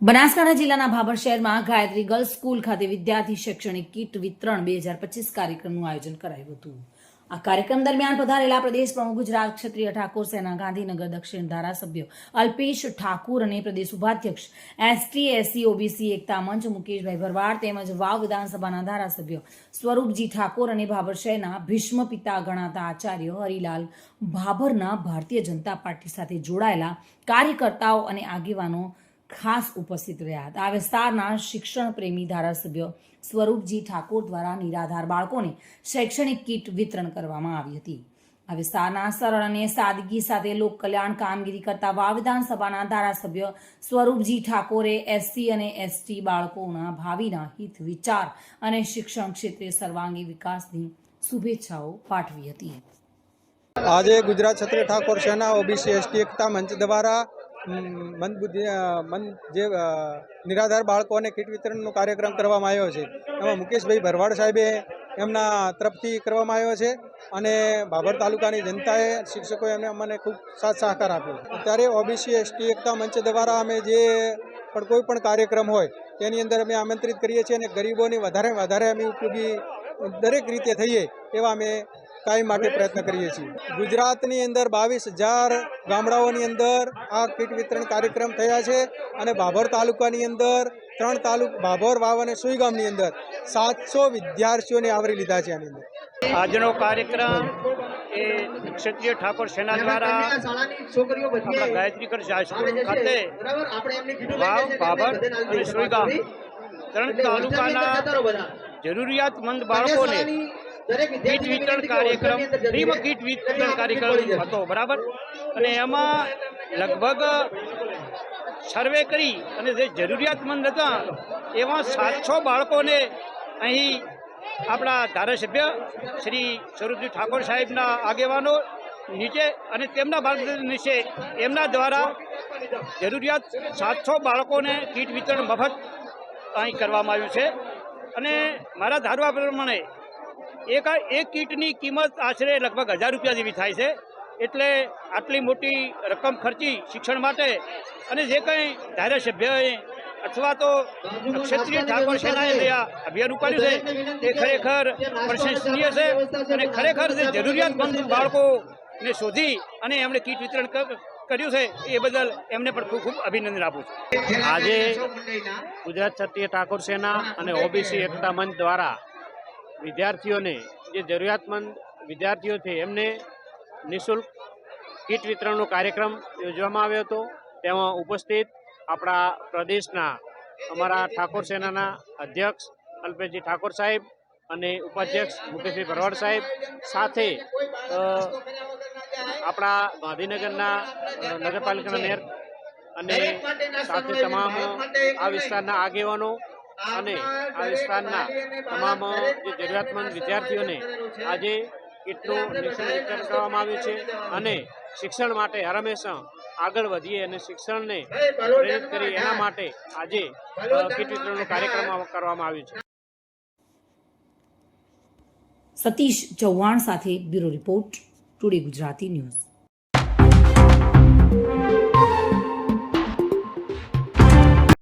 બનાસકાંઠા જિલ્લાના ભાભર શહેરમાં Gayatri girls school ખાતે વિદ્યાર્થી શૈક્ષણિક કીટ વિતરણ બે હજાર પચીસ કાર્યક્રમનું આયોજન કરાયું હતું. આ કાર્યક્રમ દરમિયાન પધારેલા પ્રદેશ પ્રમુખ ગુજરાત ક્ષત્રિય ઠાકોર, સેના ગાંધીનગર દક્ષિણ ધારાસભ્ય અલ્પેશ ઠાકુર અને પ્રદેશ ઉપાધ્યક્ષ એસટી, એસસી, ઓબીસી, એકતા મંચ મુકેશભાઈ ભરવાડ તેમજ વાવ વિધાનસભાના ધારાસભ્ય સ્વરૂપજી ઠાકોર અને ભાભર શહેરના ભીષ્મ પિતા ગણાતા આચાર્ય હરિલાલ ભાભરના ભારતીય જનતા પાર્ટી સાથે જોડાયેલા કાર્યકર્તાઓ અને આગેવાનો ખાસ ઉપસ્થિત રહ્યા હતા. આ વિસ્તારના શિક્ષણ પ્રેમી ધારાસભ્ય સ્વરૂપજી ઠાકોર દ્વારા નિરાધાર બાળકોને શૈક્ષણિક કીટ વિતરણ કરવામાં આવી હતી. આ વિસ્તારના સરળ અને સાદગી સાથે લોક કલ્યાણ કામગીરી કરતા વા વિધાનસભાના ધારાસભ્ય સ્વરૂપજી ઠાકોરે એસસી અને એસટી બાળકોના ભાવિના હિત, વિચાર અને શિક્ષણ ક્ષેત્રે સર્વાંગી વિકાસની શુભેચ્છાઓ પાઠવી હતી. આજે ગુજરાત ક્ષત્રિય ઠાકોર સેના, ઓબીસી, એસટી, એકતા મંચ દ્વારા મન બુદ્ધિ મન જે નિરાધાર બાળકોને કીટ વિતરણનો કાર્યક્રમ કરવામાં આવ્યો છે. એમાં મુકેશભાઈ ભરવાડ સાહેબે એમના તરફથી કરવામાં આવ્યો છે અને બાબર તાલુકાની જનતાએ, શિક્ષકોએ એમને અમને ખૂબ સાથ સહકાર આપ્યો ત્યારે ઓબીસી એસટી એકતા મંચ દ્વારા અમે જે પણ કોઈ પણ કાર્યક્રમ હોય, તેની અંદર અમે આમંત્રિત કરીએ છીએ અને ગરીબોની વધારે વધારે અમે ઉપયોગી દરેક રીતે થઈએ એવા અમે કાયમ માટે પ્રયત્ન કરીએ છીએ. ગુજરાતની અંદર બાવીસ હજાર ગામડાઓની અંદર આ કીટ વિતરણ કાર્યક્રમ થયા છે અને ભાભર તાલુકાની અંદર ત્રણ તાલુક ભાભર વાવ અને સુઈ ગામની અંદર સાતસો વિદ્યાર્થીઓને આવરી લીધા છે આની અંદર. આજનો કાર્યક્રમ એ ક્ષત્રિય ઠાકોર સેના દ્વારા આપણા ગાયત્રીકર હાઈસ્કૂલ ખાતે વાવ બાબર અને સોયગામ ત્રણ તાલુકાના જરૂરિયાતમંદ બાળકોને કીટ વિતરણ કાર્યક્રમ ફ્રીમ કીટ વિતરણ કાર્યક્રમ હતો બરાબર? અને એમાં લગભગ સર્વે કરી અને જે જરૂરિયાતમંદ હતા એવા સાતસો બાળકોને અહીં આપણા ધારાસભ્ય શ્રી સ્વરૂપજી ઠાકોર સાહેબના આગેવાનો નીચે અને તેમના માર્ગદર્શન નીચે એમના દ્વારા જરૂરિયાત સાતસો બાળકોને કીટ વિતરણ મફત અહીં કરવામાં આવ્યું છે. અને મારા ધારવા પ્રમાણે એક એક કીટની કિંમત આશરે લગભગ હજાર રૂપિયા જેવી થાય છે. એટલે આટલી મોટી રકમ ખર્ચી શિક્ષણ માટે અને જે કંઈ ધારાસભ્યએ અથવા તો ક્ષત્રિય ઠાકોર સેનાએ જે અભિયાન ઉપાડ્યું છે, તે ખરેખર પ્રશંસનીય છે અને ખરેખર જે જરૂરિયાતમંદ બાળકોને શોધી અને એમણે કીટ વિતરણ કર્યું છે, એ બદલ એમને પણ ખૂબ ખૂબ અભિનંદન આપું છું. આજે ગુજરાત ક્ષત્રિય ઠાકોર સેના અને ઓબીસી એકતા મંચ દ્વારા વિદ્યાર્થીઓને જે જરૂરિયાતમંદ વિદ્યાર્થીઓ છે, એમને નિઃશુલ્ક કીટ વિતરણનો કાર્યક્રમ યોજવામાં આવ્યો હતો. તેમાં ઉપસ્થિત આપણા પ્રદેશના અમારા ઠાકોર સેનાના અધ્યક્ષ અલ્પેશજી ઠાકોર સાહેબ અને ઉપાધ્યક્ષ મુકેશભાઈ ભરવાડ સાહેબ. સાથે આપણા ગાંધીનગરના નગરપાલિકાના મેયર અને સાથે તમામ આ વિસ્તારના આગેવાનો અને આ વિસ્તારના તમામ જે જરૂરિયાતમંદ વિદ્યાર્થીઓને આજે કીટનું નિઃશુલ્ક વિતરણ કરવામાં આવ્યું છે અને શિક્ષણ માટે હરમેશા આગળ વધીએ અને શિક્ષણને પ્રેરિત કરી એના માટે આજે કીટ વિતરણનો કાર્યક્રમ કરવામાં આવ્યું છે. સતીશ ચૌહાણ સાથે bureau report today Gujarati news.